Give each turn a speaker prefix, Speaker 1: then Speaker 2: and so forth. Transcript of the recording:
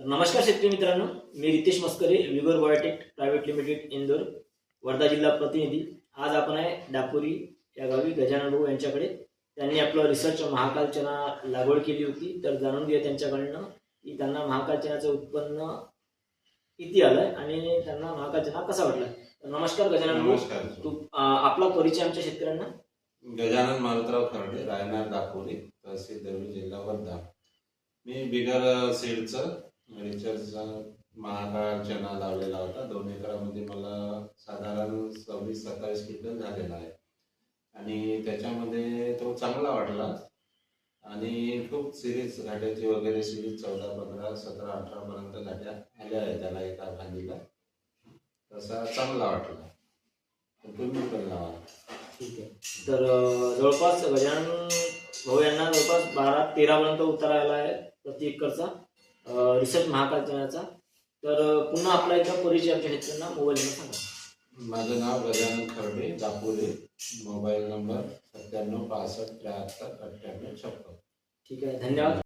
Speaker 1: तर नमस्कार शेतकरी मित्रांनो मी Ritesh Maskare Vigor biotech private limited Indore Wardha जिल्हा प्रतिनिधी. आज आपण आहे डापोरी या गावी गजानन भाऊ यांच्याकडे. त्यांनी आपलं रिसर्च महाकाल चना लागवड केली होती तर जाणून घेऊया त्यांच्याकडनं की त्यांना महाकाल चण्याचं उत्पन्न किती आलंय आणि त्यांना महाकाल चना कसा वाटला. तर नमस्कार गजानन भाऊ.
Speaker 2: नमस्कार.
Speaker 1: तू अं, आपला परिचय आमच्या शेतकऱ्यांना.
Speaker 2: गजानन मारुतराव खर्डे रायनार दापोली तहसील देवळी जिल्हा वर्धा. मी बिगर सीडचं रिचार्जचा महाकाळ चणा लावलेला होता. दोन एकरामध्ये मला साधारण सव्वीस सत्तावीस क्विंटल झालेला आहे. आणि त्याच्यामध्ये तो चांगला वाटला आणि खूप सिरीज घाट्याची वगैरे सिरीज चौदा पंधरा सतरा अठरापर्यंत घाट्या आल्या आहेत त्याला एका भाजीला तसा चांगला वाटला. तुम्ही पण लावा.
Speaker 1: ठीक आहे. तर जवळपास गजानन भाऊ यांना जवळपास बारा तेरापर्यंत उतरायला आहे प्रति एकरचा. रिसर्च महाकाल चण्याचा तर पुन्हा आपला एकदा परिचय आमच्या शेतकऱ्यांना मोबाईल सांगा.
Speaker 2: माझं नाव गजानन खर्डे दापोली. मोबाईल नंबर सत्त्याण्णव पासष्ट त्र्याहत्तर अठ्ठ्याण्णव छप्पन.
Speaker 1: ठीक आहे धन्यवाद.